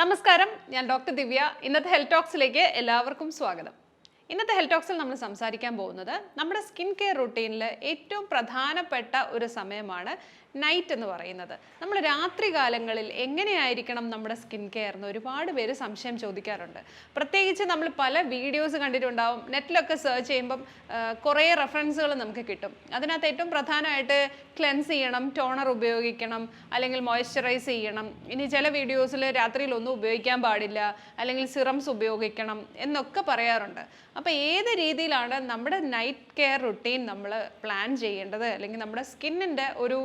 നമസ്കാരം ഞാൻ ഡോക്ടർ ദിവ്യ. ഇന്നത്തെ ഹെൽത്ത് ടോക്സിലേക്ക് എല്ലാവർക്കും സ്വാഗതം. ഇന്നത്തെ ഹെൽത്ത് ടോക്സിൽ നമ്മൾ സംസാരിക്കാൻ പോകുന്നത് നമ്മുടെ സ്കിൻ കെയർ റുട്ടീനിൽ ഏറ്റവും പ്രധാനപ്പെട്ട ഒരു സമയമാണ് നൈറ്റ് എന്ന് പറയുന്നത്. നമ്മൾ രാത്രി കാലങ്ങളിൽ എങ്ങനെയായിരിക്കണം നമ്മുടെ സ്കിൻ കെയർ എന്ന് ഒരുപാട് പേര് സംശയം ചോദിക്കാറുണ്ട്. പ്രത്യേകിച്ച് നമ്മൾ പല വീഡിയോസ് കണ്ടിട്ടുണ്ടാവും. നെറ്റിലൊക്കെ സെർച്ച് ചെയ്യുമ്പം കുറേ റെഫറൻസുകൾ നമുക്ക് കിട്ടും. അതിനകത്ത് ഏറ്റവും പ്രധാനമായിട്ട് ക്ലെൻസ് ചെയ്യണം ടോണർ ഉപയോഗിക്കണം അല്ലെങ്കിൽ മോയ്സ്ചറൈസ് ചെയ്യണം. ഇനി ചില വീഡിയോസിൽ രാത്രിയിൽ ഒന്നും ഉപയോഗിക്കാൻ പാടില്ല അല്ലെങ്കിൽ സിറംസ് ഉപയോഗിക്കണം എന്നൊക്കെ പറയാറുണ്ട്. അപ്പോൾ ഏത് രീതിയിലാണ് നമ്മുടെ നൈറ്റ് കെയർ റുട്ടീൻ നമ്മൾ പ്ലാൻ ചെയ്യേണ്ടത്? അല്ലെങ്കിൽ നമ്മുടെ സ്കിന്നിന്റെ ഒരു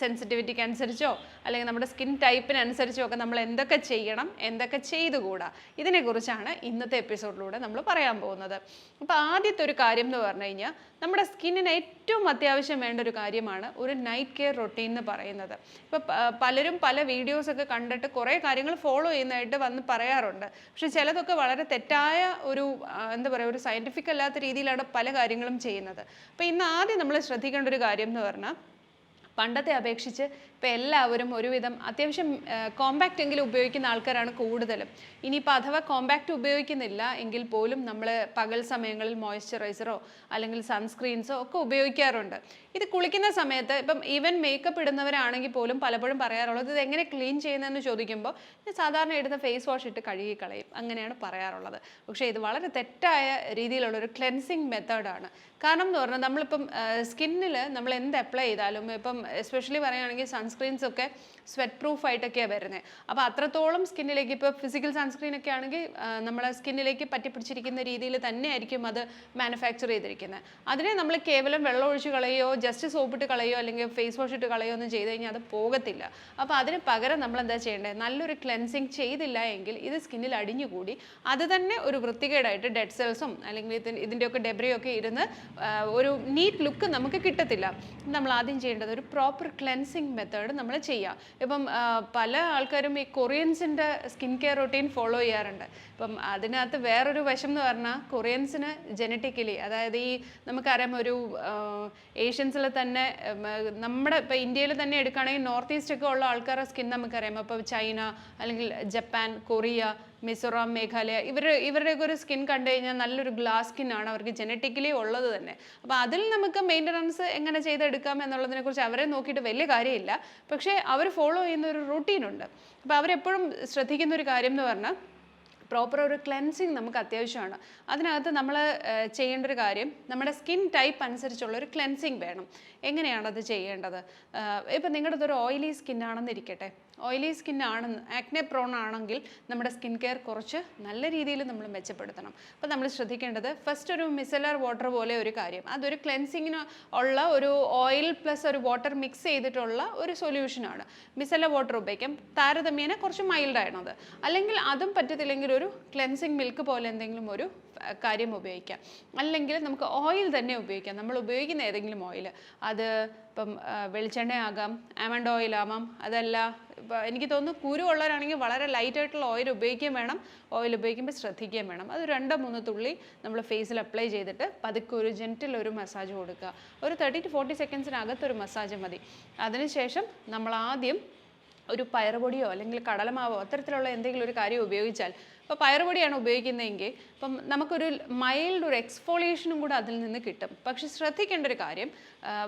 സെൻസിറ്റിവിറ്റിക്ക് അനുസരിച്ചോ അല്ലെങ്കിൽ നമ്മുടെ സ്കിൻ ടൈപ്പിനനുസരിച്ചോ ഒക്കെ നമ്മൾ എന്തൊക്കെ ചെയ്യണം എന്തൊക്കെ ചെയ്തുകൂടാ ഇതിനെക്കുറിച്ചാണ് ഇന്നത്തെ എപ്പിസോഡിലൂടെ നമ്മൾ പറയാൻ പോകുന്നത്. അപ്പോൾ ആദ്യത്തെ ഒരു കാര്യം എന്ന് പറഞ്ഞു കഴിഞ്ഞാൽ നമ്മുടെ സ്കിന്നിന് ഏറ്റവും അത്യാവശ്യം വേണ്ട ഒരു കാര്യമാണ് ഒരു നൈറ്റ് കെയർ റൊട്ടീൻ എന്ന് പറയുന്നത്. ഇപ്പോൾ പലരും പല വീഡിയോസൊക്കെ കണ്ടിട്ട് കുറേ കാര്യങ്ങൾ ഫോളോ ചെയ്യുന്നതായിട്ട് വന്ന് പറയാറുണ്ട്. പക്ഷെ ചിലതൊക്കെ വളരെ തെറ്റായ ഒരു എന്താ പറയുക ഒരു സയന്റിഫിക് അല്ലാത്ത രീതിയിലാണ് പല കാര്യങ്ങളും ചെയ്യുന്നത്. അപ്പോൾ ഇന്ന് ആദ്യം നമ്മൾ ശ്രദ്ധിക്കേണ്ട ഒരു കാര്യം എന്ന് പറഞ്ഞാൽ പണ്ടത്തെ അപേക്ഷിച്ച് ഇപ്പോൾ എല്ലാവരും ഒരുവിധം അത്യാവശ്യം കോമ്പാക്റ്റ് എങ്കിലും ഉപയോഗിക്കുന്ന ആൾക്കാരാണ് കൂടുതലും. ഇനിയിപ്പോൾ അഥവാ കോമ്പാക്റ്റ് ഉപയോഗിക്കുന്നില്ല എങ്കിൽ പോലും നമ്മൾ പകൽ സമയങ്ങളിൽ മോയ്സ്ചറൈസറോ അല്ലെങ്കിൽ സൺസ്ക്രീൻസോ ഒക്കെ ഉപയോഗിക്കാറുണ്ട്. ഇത് കുളിക്കുന്ന സമയത്ത് ഇപ്പം ഈവൻ മേക്കപ്പ് ഇടുന്നവരാണെങ്കിൽ പോലും പലപ്പോഴും പറയാറുള്ളത് ഇത് എങ്ങനെ ക്ലീൻ ചെയ്യുന്നതെന്ന് ചോദിക്കുമ്പോൾ ഞാൻ സാധാരണ ഇടുന്ന ഫേസ് വാഷ് ഇട്ട് കഴുകി കളയും അങ്ങനെയാണ് പറയാറുള്ളത്. പക്ഷേ ഇത് വളരെ തെറ്റായ രീതിയിലുള്ള ഒരു ക്ലെൻസിങ് മെത്തേഡാണ് കാരണം എന്ന് പറഞ്ഞാൽ നമ്മളിപ്പം സ്കിന്നിൽ നമ്മൾ എന്ത് അപ്ലൈ ചെയ്താലും ഇപ്പം എസ്പെഷ്യലി പറയുകയാണെങ്കിൽ സൺസ്ക്രീൻസ് ഒക്കെ സ്വെറ്റ് പ്രൂഫ് ആയിട്ടൊക്കെയാണ് വരുന്നത് അപ്പോൾ അത്രത്തോളം സ്കിന്നിലേക്ക് ഇപ്പോൾ ഫിസിക്കൽ സൺസ്ക്രീൻ ഒക്കെ ആണെങ്കിൽ നമ്മളെ സ്കിന്നിലേക്ക് പറ്റിപ്പിടിച്ചിരിക്കുന്ന രീതിയിൽ തന്നെയായിരിക്കും അത് മാനുഫാക്ചർ ചെയ്തിരിക്കുന്നത്. അതിനെ നമ്മൾ കേവലം വെള്ളം ഒഴിച്ച് കളയോ ജസ്റ്റ് സോപ്പ് ഇട്ട് കളയോ അല്ലെങ്കിൽ ഫേസ് വാഷ് ഇട്ട് കളയോ ഒന്നും ചെയ്ത് കഴിഞ്ഞാൽ അത് പോകത്തില്ല. അപ്പോൾ അതിന് പകരം നമ്മൾ എന്താ ചെയ്യേണ്ടത് നല്ലൊരു ക്ലെൻസിങ് ചെയ്തില്ല എങ്കിൽ ഇത് സ്കിന്നിൽ അടിഞ്ഞുകൂടി അത് തന്നെ ഒരു വൃത്തികേടായിട്ട് ഡെഡ് സെൽസും അല്ലെങ്കിൽ ഇതിൻ ഇതിന്റെയൊക്കെ ഡെബ്രിയൊക്കെ ഇരുന്ന് ഒരു നീറ്റ് ലുക്ക് നമുക്ക് കിട്ടത്തില്ല. നമ്മൾ ആദ്യം ചെയ്യേണ്ടത് ഒരു പ്രോപ്പർ ക്ലെൻസിങ് മെത്തേഡ് നമ്മൾ ചെയ്യുക. ഇപ്പം പല ആൾക്കാരും ഈ കൊറിയൻസിന്റെ സ്കിൻ കെയർ റൊട്ടീൻ ഫോളോ ചെയ്യാറുണ്ട്. ഇപ്പം അതിനകത്ത് വേറൊരു വശം എന്ന് പറഞ്ഞാൽ കൊറിയൻസിന് ജനറ്റിക്കലി അതായത് ഈ നമുക്കറിയാം ഒരു ഏഷ്യൻസിൽ തന്നെ നമ്മുടെ ഇപ്പോൾ ഇന്ത്യയിൽ തന്നെ എടുക്കുകയാണെങ്കിൽ നോർത്ത് ഈസ്റ്റ് ഒക്കെ ഉള്ള ആൾക്കാരുടെ സ്കിൻ നമുക്കറിയാം. അപ്പോൾ ചൈന അല്ലെങ്കിൽ ജപ്പാൻ കൊറിയ മിസോറാം മേഘാലയ ഇവർ ഇവരുടെയൊക്കെ ഒരു സ്കിൻ കണ്ടു കഴിഞ്ഞാൽ നല്ലൊരു ഗ്ലാസ് സ്കിൻ ആണ് അവർക്ക് ജനറ്റിക്കലി ഉള്ളത് തന്നെ. അപ്പോൾ അതിൽ നമുക്ക് മെയിന്റനൻസ് എങ്ങനെ ചെയ്തെടുക്കാം എന്നുള്ളതിനെ കുറിച്ച് അവരെ നോക്കിയിട്ട് വലിയ കാര്യമില്ല. പക്ഷേ അവർ ഫോളോ ചെയ്യുന്ന ഒരു റൂട്ടീനുണ്ട് അപ്പോൾ അവരെപ്പോഴും ശ്രദ്ധിക്കുന്ന ഒരു കാര്യം എന്ന് പറഞ്ഞാൽ പ്രോപ്പർ ഒരു ക്ലെൻസിങ് നമുക്ക് അത്യാവശ്യമാണ്. അതിനകത്ത് നമ്മൾ ചെയ്യേണ്ട ഒരു കാര്യം നമ്മുടെ സ്കിൻ ടൈപ്പ് അനുസരിച്ചുള്ള ഒരു ക്ലെൻസിങ് വേണം. എങ്ങനെയാണത് ചെയ്യേണ്ടത്? ഇപ്പം നിങ്ങളുടെ ഒരു ഓയിലി സ്കിൻ ആണെന്നിരിക്കട്ടെ. ഓയിലി സ്കിൻ ആണെന്ന് ആക്നെ പ്രോൺ ആണെങ്കിൽ നമ്മുടെ സ്കിൻ കെയർ കുറച്ച് നല്ല രീതിയിൽ നമ്മൾ മെച്ചപ്പെടുത്തണം. അപ്പോൾ നമ്മൾ ശ്രദ്ധിക്കേണ്ടത് ഫസ്റ്റ് ഒരു മിസലർ വാട്ടർ പോലെ ഒരു കാര്യം. അതൊരു ക്ലെൻസിങ്ങിന് ഉള്ള ഒരു ഓയിൽ പ്ലസ് ഒരു വാട്ടർ മിക്സ് ചെയ്തിട്ടുള്ള ഒരു സൊല്യൂഷനാണ് മിസലർ വാട്ടർ ഉപയോഗിക്കാം. താരതമ്യേന കുറച്ച് മൈൽഡാണത് അല്ലെങ്കിൽ അതും പറ്റത്തില്ലെങ്കിൽ ഒരു ക്ലെൻസിങ് മിൽക്ക് പോലെ എന്തെങ്കിലും ഒരു കാര്യം ഉപയോഗിക്കാം. അല്ലെങ്കിൽ നമുക്ക് ഓയിൽ തന്നെ ഉപയോഗിക്കാം. നമ്മൾ ഉപയോഗിക്കുന്ന ഏതെങ്കിലും ഓയിൽ അത് ഇപ്പം വെളിച്ചെണ്ണ വെളിച്ചെണ്ണയാകാം ആമണ്ട് ഓയിൽ ആവാം അതല്ല എനിക്ക് തോന്നുന്നു കുരു ഉള്ളവരാണെങ്കിൽ വളരെ ലൈറ്റ് ആയിട്ടുള്ള ഓയിൽ ഉപയോഗിക്കുകയും വേണം. ഓയിൽ ഉപയോഗിക്കുമ്പോൾ ശ്രദ്ധിക്കുകയും വേണം. അത് രണ്ടോ മൂന്ന് തുള്ളി നമ്മൾ ഫേസിൽ അപ്ലൈ ചെയ്തിട്ട് പതുക്കെ ഒരു ജെന്റിൽ ഒരു മസാജ് കൊടുക്കുക. ഒരു തേർട്ടി ടു ഫോർട്ടി സെക്കൻഡ്സിനകത്ത് ഒരു മസാജ് മതി. അതിനുശേഷം നമ്മൾ ആദ്യം ഒരു പയറുപൊടിയോ അല്ലെങ്കിൽ കടലമാവോ അത്തരത്തിലുള്ള എന്തെങ്കിലും ഒരു കാര്യം ഉപയോഗിച്ചാൽ ഇപ്പോൾ പയറുപൊടിയാണ് ഉപയോഗിക്കുന്നതെങ്കിൽ ഇപ്പം നമുക്കൊരു മൈൽഡ് ഒരു എക്സ്ഫോളിയേഷനും കൂടെ അതിൽ നിന്ന് കിട്ടും. പക്ഷെ ശ്രദ്ധിക്കേണ്ട ഒരു കാര്യം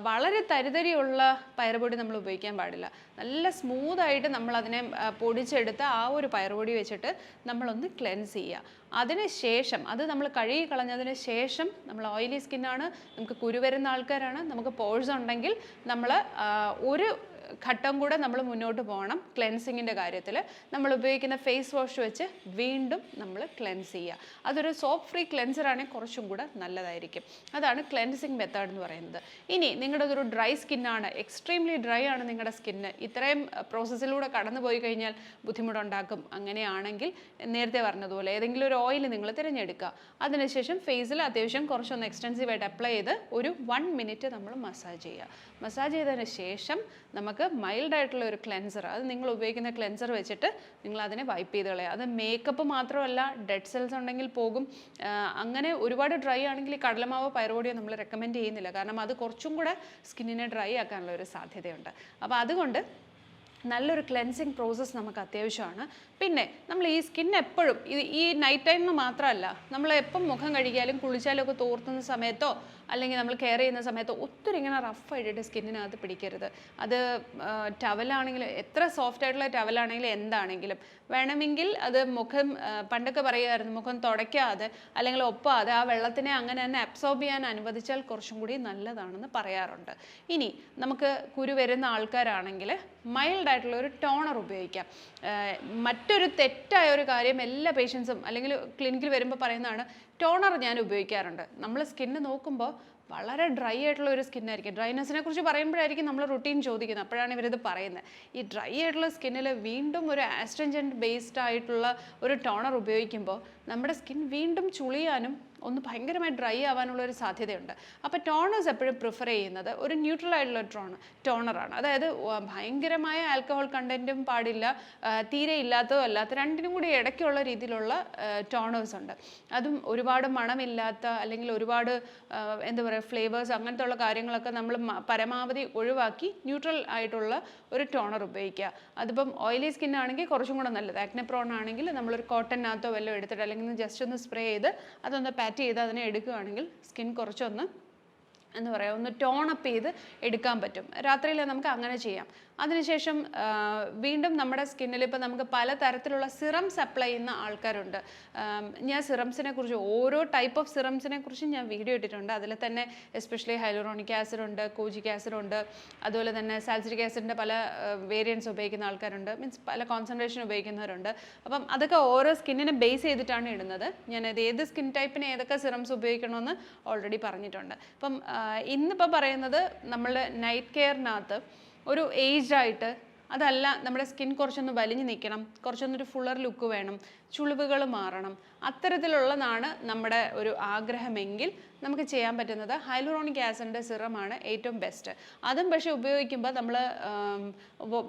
വളരെ തരിതരിയുള്ള പയറുപൊടി നമ്മൾ ഉപയോഗിക്കാൻ പാടില്ല. നല്ല സ്മൂത്തായിട്ട് നമ്മളതിനെ പൊടിച്ചെടുത്ത് ആ ഒരു പയറുപൊടി വെച്ചിട്ട് നമ്മളൊന്ന് ക്ലെൻസ് ചെയ്യുക. അതിന് ശേഷം അത് നമ്മൾ കഴുകി കളഞ്ഞതിന് ശേഷം നമ്മൾ ഓയിലി സ്കിന്നാണ് നമുക്ക് കുരു വരുന്ന ആൾക്കാരാണ് നമുക്ക് പോഴ്സ് ഉണ്ടെങ്കിൽ നമ്മൾ ഒരു ഘട്ടം കൂടെ നമ്മൾ മുന്നോട്ട് പോകണം ക്ലെൻസിങ്ങിന്റെ കാര്യത്തിൽ. നമ്മൾ ഉപയോഗിക്കുന്ന ഫേസ് വാഷ് വെച്ച് വീണ്ടും നമ്മൾ ക്ലെൻസ് ചെയ്യുക. അതൊരു സോപ്പ് ഫ്രീ ക്ലെൻസർ ആണെങ്കിൽ കുറച്ചും കൂടെ നല്ലതായിരിക്കും. അതാണ് ക്ലെൻസിങ് മെത്തേഡ് എന്ന് പറയുന്നത്. ഇനി നിങ്ങളുടെ ഒരു ഡ്രൈ സ്കിന്നാണ് എക്സ്ട്രീംലി ഡ്രൈ ആണ് നിങ്ങളുടെ സ്കിന്ന് ഇത്രയും പ്രോസസ്സിലൂടെ കടന്നു പോയി കഴിഞ്ഞാൽ ബുദ്ധിമുട്ടുണ്ടാക്കും. അങ്ങനെയാണെങ്കിൽ നേരത്തെ പറഞ്ഞതുപോലെ ഏതെങ്കിലും ഒരു ഓയിൽ നിങ്ങൾ തിരഞ്ഞെടുക്കുക. അതിനുശേഷം ഫേസിൽ അത്യാവശ്യം കുറച്ചൊന്ന് എക്സ്റ്റെൻസീവ് ആയിട്ട് അപ്ലൈ ചെയ്ത് ഒരു വൺ മിനിറ്റ് നമ്മൾ മസാജ് ചെയ്യുക. മസാജ് ചെയ്തതിന് ശേഷം നമുക്ക് മൈൽഡ് ആയിട്ടുള്ള ഒരു ക്ലെൻസർ അത് നിങ്ങൾ ഉപയോഗിക്കുന്ന ക്ലെൻസർ വെച്ചിട്ട് നിങ്ങൾ അതിനെ വൈപ്പ് ചെയ്ത് കളയുക. അത് മേക്കപ്പ് മാത്രമല്ല ഡെഡ് സെൽസ് ഉണ്ടെങ്കിൽ പോകും. അങ്ങനെ ഒരുപാട് ഡ്രൈ ആണെങ്കിൽ കടലമാവോ പയറുപൊടിയോ നമ്മൾ റെക്കമെൻഡ് ചെയ്യുന്നില്ല. കാരണം അത് കുറച്ചും കൂടെ സ്കിന്നിനെ ഡ്രൈ ആക്കാനുള്ള ഒരു സാധ്യതയുണ്ട്. അപ്പോൾ അതുകൊണ്ട് നല്ലൊരു ക്ലെൻസിങ് പ്രോസസ്സ് നമുക്ക് അത്യാവശ്യമാണ്. പിന്നെ നമ്മൾ ഈ സ്കിൻ എപ്പോഴും ഈ നൈറ്റ് ടൈമിൽ മാത്രമല്ല നമ്മൾ എപ്പം മുഖം കഴുകിയാലും കുളിച്ചാലും ഒക്കെ തോർത്തുന്ന സമയത്തോ അല്ലെങ്കിൽ നമ്മൾ കെയർ ചെയ്യുന്ന സമയത്തോ ഒത്തിരി ഇങ്ങനെ റഫ് ആയിട്ട് സ്കിന്നിനകത്ത് പിടിക്കരുത്. അത് ടവലാണെങ്കിലും എത്ര സോഫ്റ്റ് ആയിട്ടുള്ള ടവലാണെങ്കിലും എന്താണെങ്കിലും. വേണമെങ്കിൽ അത് മുഖം പണ്ടൊക്കെ പറയുമായിരുന്നു മുഖം തുടയ്ക്കാതെ അല്ലെങ്കിൽ ഒപ്പാതെ ആ വെള്ളത്തിനെ അങ്ങനെ തന്നെ അബ്സോർബ് ചെയ്യാൻ അനുവദിച്ചാൽ കുറച്ചും കൂടി നല്ലതാണെന്ന് പറയാറുണ്ട്. ഇനി നമുക്ക് കുരു വരുന്ന ആൾക്കാരാണെങ്കിൽ മൈൽഡ് ആയിട്ടുള്ള ഒരു ടോണർ ഉപയോഗിക്കാം. മറ്റൊരു തെറ്റായ ഒരു കാര്യം എല്ലാ പേഷ്യൻസും അല്ലെങ്കിൽ ക്ലിനിക്കിൽ വരുമ്പോൾ പറയുന്നതാണ് ടോണർ ഞാൻ ഉപയോഗിക്കാറുണ്ട്. നമ്മൾ സ്കിന്ന് നോക്കുമ്പോൾ വളരെ ഡ്രൈ ആയിട്ടുള്ള ഒരു സ്കിന്നായിരിക്കും ഡ്രൈനെസ്സിനെ കുറിച്ച് പറയുമ്പോഴായിരിക്കും നമ്മൾ റുട്ടീൻ ചോദിക്കുന്നത്. അപ്പോഴാണ് ഇവരിത് പറയുന്നത്. ഈ ഡ്രൈ ആയിട്ടുള്ള സ്കിന്നിൽ വീണ്ടും ഒരു ആസ്ട്രൻജന്റ് ബേസ്ഡ് ആയിട്ടുള്ള ഒരു ടോണർ ഉപയോഗിക്കുമ്പോൾ നമ്മുടെ സ്കിൻ വീണ്ടും ചുളിയാനും ഒന്ന് ഭയങ്കരമായി ഡ്രൈ ആവാനുള്ള ഒരു സാധ്യതയുണ്ട്. അപ്പോൾ ടോണേഴ്സ് എപ്പോഴും പ്രിഫർ ചെയ്യുന്നത് ഒരു ന്യൂട്രൽ ആയിട്ടുള്ള ടോണർ ടോണറാണ്. അതായത് ഭയങ്കരമായ ആൽക്കഹോൾ കണ്ടന്റും പാടില്ല തീരെ ഇല്ലാത്തതും അല്ലാത്ത രണ്ടിനും കൂടി ഇടയ്ക്കുള്ള രീതിയിലുള്ള ടോണേഴ്സ് ഉണ്ട്. അതും ഒരുപാട് മണമില്ലാത്ത അല്ലെങ്കിൽ ഒരുപാട് എന്താ പറയുക ഫ്ലേവേഴ്സ് അങ്ങനത്തെ ഉള്ള കാര്യങ്ങളൊക്കെ നമ്മൾ പരമാവധി ഒഴിവാക്കി ന്യൂട്രൽ ആയിട്ടുള്ള ഒരു ടോണർ ഉപയോഗിക്കുക. അതിപ്പം ഓയിലി സ്കിൻ ആണെങ്കിൽ കുറച്ചും കൂടെ നല്ലത്. ആക്നെ പ്രോൺ ആണെങ്കിൽ നമ്മളൊരു കോട്ടനകത്തോ വല്ലതും എടുത്തിട്ട് അല്ലെങ്കിൽ ജസ്റ്റ് ഒന്ന് സ്പ്രേ ചെയ്ത് അതൊന്ന് പാറ്റ് ചെയ്ത് അതിനെ എടുക്കുകയാണെങ്കിൽ സ്കിൻ കുറച്ചൊന്ന് എന്ന് പറയുക ഒന്ന് ടോണപ്പ് ചെയ്ത് എടുക്കാൻ പറ്റും. രാത്രിയിൽ നമുക്ക് അങ്ങനെ ചെയ്യാം. അതിനുശേഷം വീണ്ടും നമ്മുടെ സ്കിന്നിൽ ഇപ്പോൾ നമുക്ക് പല തരത്തിലുള്ള സിറംസ് അപ്ലൈ ചെയ്യുന്ന ആൾക്കാരുണ്ട്. ഞാൻ സിറംസിനെ കുറിച്ച് ഓരോ ടൈപ്പ് ഓഫ് സിറംസിനെ കുറിച്ചും ഞാൻ വീഡിയോ ഇട്ടിട്ടുണ്ട്. അതിൽ തന്നെ എസ്പെഷ്യലി ഹൈലോറോണിക് ആസിഡ് ഉണ്ട് കോജിക് ആസിഡ് ഉണ്ട് അതുപോലെ തന്നെ സാൽസിറ്റിക് ആസിഡിന്റെ പല വേരിയൻസ് ഉപയോഗിക്കുന്ന ആൾക്കാരുണ്ട്. മീൻസ് പല കോൺസെൻട്രേഷൻ ഉപയോഗിക്കുന്നവരുണ്ട്. അപ്പം അതൊക്കെ ഓരോ സ്കിന്നിനെ ബേസ് ചെയ്തിട്ടാണ് ഇടുന്നത്. ഞാനത് ഏത് സ്കിൻ ടൈപ്പിന് ഏതൊക്കെ സിറംസ് ഉപയോഗിക്കണമെന്ന് ഓൾറെഡി പറഞ്ഞിട്ടുണ്ട്. അപ്പം ഇന്നിപ്പോൾ പറയുന്നത് നമ്മൾ നൈറ്റ് കെയറിനകത്ത് ഒരു ഏജ്ഡ് ആയിട്ട് അതല്ല നമ്മുടെ സ്കിൻ കുറച്ചൊന്ന് വലിഞ്ഞു നിൽക്കണം കുറച്ചൊന്നൊരു ഫുള്ളർ ലുക്ക് വേണം. ചുളിവുകൾ മാറണം. അത്തരത്തിലുള്ളതാണ് നമ്മുടെ ഒരു ആഗ്രഹമെങ്കിൽ നമുക്ക് ചെയ്യാൻ പറ്റുന്നത്. ഹൈലുറോണിക് ആസിഡിന്റെ സിറമാണ് ഏറ്റവും ബെസ്റ്റ് അതും പക്ഷേ ഉപയോഗിക്കുമ്പോൾ നമ്മൾ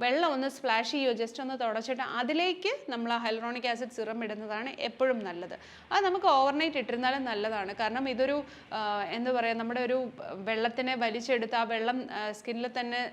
വെള്ളം ഒന്ന് സ്പ്ലാഷ് ചെയ്യുകയോ ജസ്റ്റ് ഒന്ന് തുടച്ചിട്ട് അതിലേക്ക് നമ്മൾ ഹൈലൂറോണിക് ആസിഡ് സിറം ഇടുന്നതാണ് എപ്പോഴും നല്ലത്. അത് നമുക്ക് ഓവർനൈറ്റ് ഇട്ടിരുന്നാലും നല്ലതാണ്. കാരണം ഇതൊരു എന്താ പറയുക നമ്മുടെ ഒരു വെള്ളത്തിനെ വലിച്ചെടുത്ത് ആ വെള്ളം സ്കിന്നിൽ തന്നെ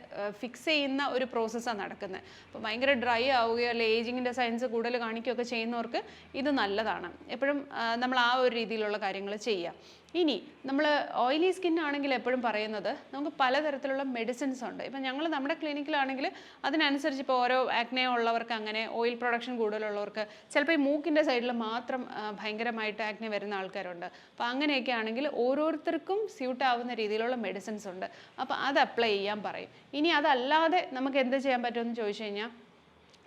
ഫിക്സ് ചെയ്യുന്ന ഒരു പ്രോസസ്സാണ് നടക്കുന്നത് അപ്പോൾ ഭയങ്കര ഡ്രൈ ആവുകയോ അല്ലെങ്കിൽ ഏജിങ്ങിന്റെ സയൻസ് കൂടുതൽ കാണിക്കുകയൊക്കെ ചെയ്യുന്നവർക്ക് ഇത് നല്ലതാണ്. എപ്പോഴും നമ്മൾ ആ ഒരു രീതിയിലുള്ള കാര്യങ്ങൾ ചെയ്യുക ഇനി നമ്മൾ ഓയിലി സ്കിൻ ആണെങ്കിൽ എപ്പോഴും പറയുന്നത് നമുക്ക് പലതരത്തിലുള്ള മെഡിസിൻസ് ഉണ്ട്. ഇപ്പം ഞങ്ങൾ നമ്മുടെ ക്ലിനിക്കിലാണെങ്കിൽ അതിനനുസരിച്ച് ഇപ്പോൾ ഓരോ ആക്നെ ഉള്ളവർക്ക് അങ്ങനെ ഓയിൽ പ്രൊഡക്ഷൻ കൂടുതലുള്ളവർക്ക് ചിലപ്പോൾ ഈ മൂക്കിന്റെ സൈഡിൽ മാത്രം ഭയങ്കരമായിട്ട് ആക്നെ വരുന്ന ആൾക്കാരുണ്ട്. അപ്പോൾ അങ്ങനെയൊക്കെ ആണെങ്കിൽ ഓരോരുത്തർക്കും സ്യൂട്ട് ആവുന്ന രീതിയിലുള്ള മെഡിസിൻസ് ഉണ്ട്. അപ്പോൾ അത് അപ്ലൈ ചെയ്യാൻ പറയും. ഇനി അതല്ലാതെ നമുക്ക് എന്ത് ചെയ്യാൻ പറ്റുമെന്ന് ചോദിച്ചു കഴിഞ്ഞാൽ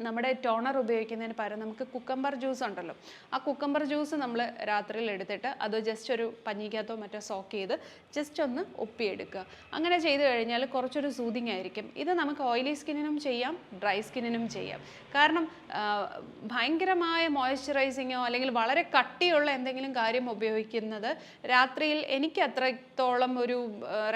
നമ്മുടെ ടോണർ ഉപയോഗിക്കുന്നതിന് പകരം നമുക്ക് കുക്കമ്പർ ജ്യൂസ് ഉണ്ടല്ലോ. ആ കുക്കമ്പർ ജ്യൂസ് നമ്മൾ രാത്രിയിൽ എടുത്തിട്ട് അത് ജസ്റ്റ് ഒരു പഞ്ഞിക്കകത്തോ മറ്റോ സോക്ക് ചെയ്ത് ജസ്റ്റ് ഒന്ന് ഒപ്പിയെടുക്കുക അങ്ങനെ ചെയ്തു കഴിഞ്ഞാൽ കുറച്ചൊരു സൂതിങ് ആയിരിക്കും. ഇത് നമുക്ക് ഓയിലി സ്കിന്നിനും ചെയ്യാം ഡ്രൈ സ്കിന്നിനും ചെയ്യാം. കാരണം ഭയങ്കരമായ മോയ്സ്ചറൈസിങ്ങോ അല്ലെങ്കിൽ വളരെ കട്ടിയുള്ള എന്തെങ്കിലും കാര്യം ഉപയോഗിക്കുന്നത് രാത്രിയിൽ എനിക്ക് അത്രത്തോളം ഒരു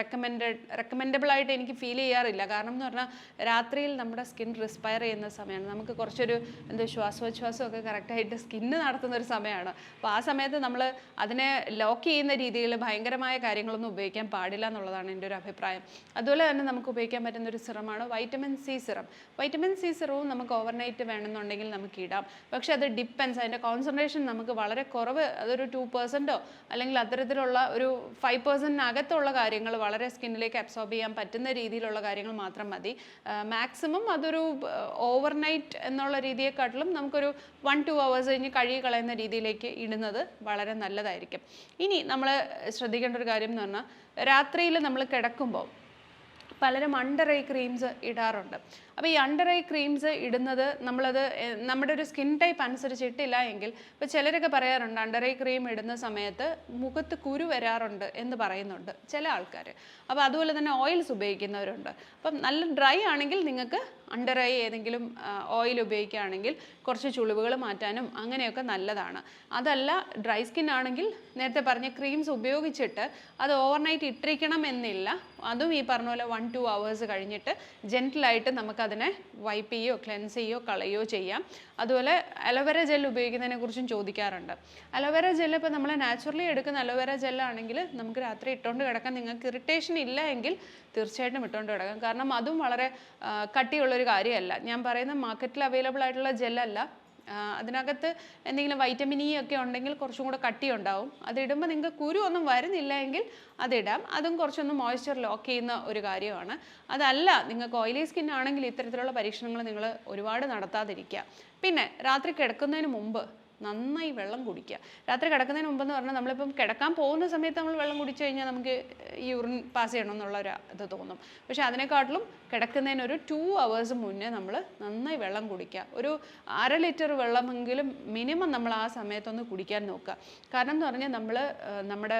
റെക്കമെൻഡ് റെക്കമെൻഡബിൾ ആയിട്ട് എനിക്ക് ഫീൽ ചെയ്യാറില്ല. കാരണം എന്ന് പറഞ്ഞാൽ രാത്രിയിൽ നമ്മുടെ സ്കിൻ റിസ്പയർ ചെയ്യുന്ന സമയമാണ്. നമുക്ക് കുറച്ചൊരു എന്താ ശ്വാസോച്ഛ്വാസം ഒക്കെ കറക്റ്റായിട്ട് സ്കിന്ന് നടത്തുന്ന ഒരു സമയമാണ്. അപ്പോൾ ആ സമയത്ത് നമ്മൾ അതിനെ ലോക്ക് ചെയ്യുന്ന രീതിയിൽ ഭയങ്കരമായ കാര്യങ്ങളൊന്നും ഉപയോഗിക്കാൻ പാടില്ല എന്നുള്ളതാണ് എന്റെ ഒരു അഭിപ്രായം. അതുപോലെ തന്നെ നമുക്ക് ഉപയോഗിക്കാൻ പറ്റുന്ന ഒരു സിറമാണ് vitamin C serum. Vitamin C സിറവും നമുക്ക് ഓവർനൈറ്റ് വേണമെന്നുണ്ടെങ്കിൽ നമുക്ക് ഇടാം. പക്ഷേ അത് ഡിപ്പെൻസ് അതിന്റെ കോൺസെൻട്രേഷൻ നമുക്ക് വളരെ കുറവ് അതൊരു ടു പെർസെന്റോ അല്ലെങ്കിൽ അത്തരത്തിലുള്ള ഒരു ഫൈവ് പെർസെന്റിനകത്തുള്ള കാര്യങ്ങൾ വളരെ സ്കിന്നിലേക്ക് അബ്സോർബ് ചെയ്യാൻ പറ്റുന്ന രീതിയിലുള്ള കാര്യങ്ങൾ മാത്രം മതി. മാക്സിമം അതൊരു ഓവർനൈറ്റ് എന്നുള്ള രീതിയെക്കാട്ടിലും നമുക്കൊരു വൺ ടു അവേഴ്സ് കഴിഞ്ഞ് കഴുകി കളയുന്ന രീതിയിലേക്ക് ഇടുന്നത് വളരെ നല്ലതായിരിക്കും. ഇനി നമ്മൾ ശ്രദ്ധിക്കേണ്ട ഒരു കാര്യം എന്ന് പറഞ്ഞാൽ രാത്രിയിൽ നമ്മൾ കിടക്കുമ്പോൾ പലരും അണ്ടർ ഐ ക്രീംസ് ഇടാറുണ്ട്. അപ്പോൾ ഈ അണ്ടർ ഐ ക്രീംസ് ഇടുന്നത് നമ്മളത് നമ്മുടെ ഒരു സ്കിൻ ടൈപ്പ് അനുസരിച്ച് ഇട്ടില്ല എങ്കിൽ ഇപ്പോൾ ചിലരൊക്കെ പറയാറുണ്ട് അണ്ടർ ഐ ക്രീം ഇടുന്ന സമയത്ത് മുഖത്ത് കുരു വരാറുണ്ട് എന്ന് പറയുന്നുണ്ട് ചില ആൾക്കാർ അപ്പോൾ അതുപോലെ തന്നെ ഓയിൽസ് ഉപയോഗിക്കുന്നവരുണ്ട്. അപ്പം നല്ല ഡ്രൈ ആണെങ്കിൽ നിങ്ങൾക്ക് അണ്ടർ ഐ ഏതെങ്കിലും ഓയിൽ ഉപയോഗിക്കുകയാണെങ്കിൽ കുറച്ച് ചുളിവുകൾ മാറ്റാനും അങ്ങനെയൊക്കെ നല്ലതാണ്. അതല്ല ഡ്രൈ സ്കിൻ ആണെങ്കിൽ നേരത്തെ പറഞ്ഞ ക്രീംസ് ഉപയോഗിച്ചിട്ട് അത് ഓവർനൈറ്റ് ഇട്ടിരിക്കണം എന്നില്ല അതും ഈ പറഞ്ഞ പോലെ വൺ ടു അവേഴ്സ് കഴിഞ്ഞിട്ട് ജെന്റിലായിട്ട് നമുക്ക് നമുക്കതിനെ വൈപ്പ് ചെയ്യോ ക്ലെൻസ് ചെയ്യോ കളയോ ചെയ്യാം. അതുപോലെ അലോവേര ജെൽ ഉപയോഗിക്കുന്നതിനെ കുറിച്ചും ചോദിക്കാറുണ്ട്. അലോവേര ജെൽ ഇപ്പോൾ നമ്മൾ നാച്ചുറലി എടുക്കുന്ന അലോവേര ജെല്ലാണെങ്കിൽ നമുക്ക് രാത്രി ഇട്ടുകൊണ്ട് കിടക്കാൻ നിങ്ങൾക്ക് ഇറിറ്റേഷൻ ഇല്ല എങ്കിൽ തീർച്ചയായിട്ടും ഇട്ടുകൊണ്ട് കിടക്കാം. കാരണം അതും വളരെ കട്ടിയുള്ളൊരു കാര്യമല്ല. ഞാൻ പറയുന്ന മാർക്കറ്റിൽ അവൈലബിൾ ആയിട്ടുള്ള ജെല്ലല്ല അതിനകത്ത് എന്തെങ്കിലും വൈറ്റമിൻ ഇ ഒക്കെ ഉണ്ടെങ്കിൽ കുറച്ചും കൂടെ കട്ടി ഉണ്ടാവും അത് ഇടുമ്പോൾ നിങ്ങൾക്ക് കുരു ഒന്നും വരുന്നില്ല എങ്കിൽ അതിടാം. അതും കുറച്ചൊന്ന് മോയ്സ്ചർ ലോക്ക് ചെയ്യുന്ന ഒരു കാര്യമാണ്. അതല്ല നിങ്ങൾക്ക് ഓയിലി സ്കിൻ ആണെങ്കിൽ ഇത്തരത്തിലുള്ള പരീക്ഷണങ്ങൾ നിങ്ങൾ ഒരുപാട് നടത്താതിരിക്കുക. പിന്നെ രാത്രി കിടക്കുന്നതിന് മുമ്പ് നന്നായി വെള്ളം കുടിക്കുക. രാത്രി കിടക്കുന്നതിന് മുമ്പെന്ന് പറഞ്ഞാൽ നമ്മളിപ്പം കിടക്കാൻ പോകുന്ന സമയത്ത് നമ്മൾ വെള്ളം കുടിച്ചു കഴിഞ്ഞാൽ നമുക്ക് യൂറിൻ പാസ് ചെയ്യണം എന്നുള്ള ഒരു ഇത് തോന്നും. പക്ഷേ അതിനെക്കാട്ടിലും കിടക്കുന്നതിന് ഒരു ടു അവേഴ്സ് മുന്നേ നമ്മൾ നന്നായി വെള്ളം കുടിക്കുക. ഒരു അര ലിറ്റർ വെള്ളമെങ്കിലും മിനിമം നമ്മൾ ആ സമയത്തൊന്ന് കുടിക്കാൻ നോക്കുക. കാരണം എന്ന് പറഞ്ഞാൽ നമ്മൾ നമ്മുടെ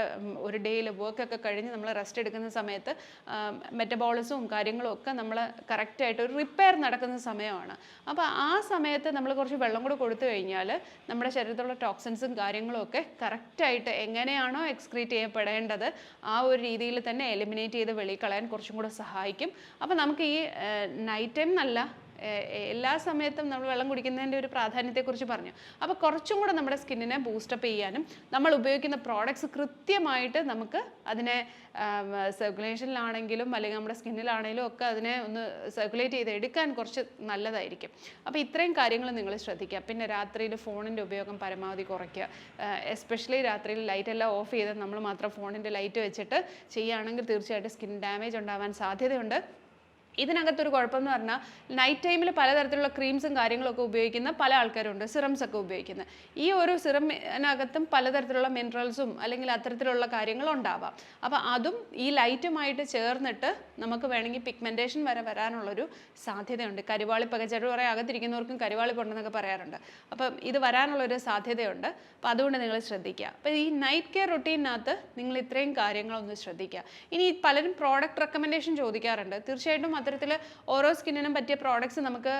ഒരു ഡേയിൽ വർക്കൊക്കെ കഴിഞ്ഞ് നമ്മൾ റെസ്റ്റ് എടുക്കുന്ന സമയത്ത് മെറ്റബോളിസവും കാര്യങ്ങളും ഒക്കെ നമ്മൾ കറക്റ്റായിട്ട് ഒരു റിപ്പയർ നടക്കുന്ന സമയമാണ്. അപ്പോൾ ആ സമയത്ത് നമ്മൾ കുറച്ച് വെള്ളം കൂടെ കൊടുത്തു കഴിഞ്ഞാൽ നമ്മുടെ ശരീരത്തിലുള്ള ടോക്സിൻസും കാര്യങ്ങളും ഒക്കെ കറക്റ്റായിട്ട് എങ്ങനെയാണോ എക്സ്ക്രീറ്റ് ചെയ്യപ്പെടേണ്ടത് ആ ഒരു രീതിയിൽ തന്നെ എലിമിനേറ്റ് ചെയ്ത് വെളിയിൽ കളയാൻ കുറച്ചും കൂടെ സഹായിക്കും. അപ്പോൾ നമുക്ക് ഈ നൈറ്റ് ടൈം എന്നല്ല എല്ലാ സമയത്തും നമ്മൾ വെള്ളം കുടിക്കുന്നതിന്റെ ഒരു പ്രാധാന്യത്തെക്കുറിച്ച് പറഞ്ഞു. അപ്പോൾ കുറച്ചും കൂടെ നമ്മുടെ സ്കിന്നിനെ ബൂസ്റ്റപ്പ് ചെയ്യാനും നമ്മൾ ഉപയോഗിക്കുന്ന പ്രോഡക്ട്സ് കൃത്യമായിട്ട് നമുക്ക് അതിനെ സർക്കുലേഷനിലാണെങ്കിലും അല്ലെങ്കിൽ നമ്മുടെ സ്കിന്നിലാണെങ്കിലും ഒക്കെ അതിനെ ഒന്ന് സർക്കുലേറ്റ് ചെയ്ത് എടുക്കാൻ കുറച്ച് നല്ലതായിരിക്കും. അപ്പോൾ ഇത്രയും കാര്യങ്ങൾ നിങ്ങൾ ശ്രദ്ധിക്കുക. പിന്നെ രാത്രിയിൽ ഫോണിന്റെ ഉപയോഗം പരമാവധി കുറയ്ക്കുക. എസ്പെഷ്യലി രാത്രിയിൽ ലൈറ്റ് എല്ലാം ഓഫ് ചെയ്ത് നമ്മൾ മാത്രം ഫോണിന്റെ ലൈറ്റ് വെച്ചിട്ട് ചെയ്യുകയാണെങ്കിൽ തീർച്ചയായിട്ടും സ്കിൻ ഡാമേജ് ഉണ്ടാവാൻ സാധ്യതയുണ്ട്. ഇതിനകത്തൊരു കുഴപ്പം എന്ന് പറഞ്ഞാൽ നൈറ്റ് ടൈമിൽ പലതരത്തിലുള്ള ക്രീംസും കാര്യങ്ങളൊക്കെ ഉപയോഗിക്കുന്ന പല ആൾക്കാരുണ്ട് സിറംസ് ഒക്കെ ഉപയോഗിക്കുന്നത് ഈ ഒരു സിറമിനകത്തും പലതരത്തിലുള്ള മിനറൽസും അല്ലെങ്കിൽ അത്തരത്തിലുള്ള കാര്യങ്ങളും ഉണ്ടാവാം. അപ്പോൾ അതും ഈ ലൈറ്റുമായിട്ട് ചേർന്നിട്ട് നമുക്ക് വേണമെങ്കിൽ പിഗ്മെന്റേഷൻ വരെ വരാനുള്ളൊരു സാധ്യതയുണ്ട്. കരിവാളി ചില കുറേ അകത്തിരിക്കുന്നവർക്കും കരിവാളിപ്പുണ്ടെന്നൊക്കെ പറയാറുണ്ട്. അപ്പം ഇത് വരാനുള്ളൊരു സാധ്യതയുണ്ട്. അപ്പോൾ അതുകൊണ്ട് നിങ്ങൾ ശ്രദ്ധിക്കുക. അപ്പോൾ ഈ നൈറ്റ് കെയർ റൊട്ടീനകത്ത് നിങ്ങൾ ഇത്രയും കാര്യങ്ങളൊന്ന് ശ്രദ്ധിക്കുക. ഇനി പലരും പ്രോഡക്റ്റ് റെക്കമെൻഡേഷൻ ചോദിക്കാറുണ്ട്. തീർച്ചയായിട്ടും അത്തരത്തിൽ ഓരോ സ്കിന്നിനും പറ്റിയ പ്രോഡക്ട്സ് നമുക്ക്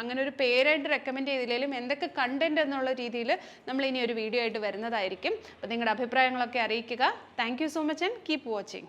അങ്ങനെ ഒരു പേരായിട്ട് റെക്കമെൻഡ് ചെയ്തില്ലെങ്കിലും എന്തൊക്കെ കണ്ടന്റ് എന്നുള്ള രീതിയിൽ നമ്മൾ ഇനി ഒരു വീഡിയോ ആയിട്ട് വരുന്നതായിരിക്കും. അപ്പോൾ നിങ്ങളുടെ അഭിപ്രായങ്ങളൊക്കെ അറിയിക്കുക. Thank so much and keep watching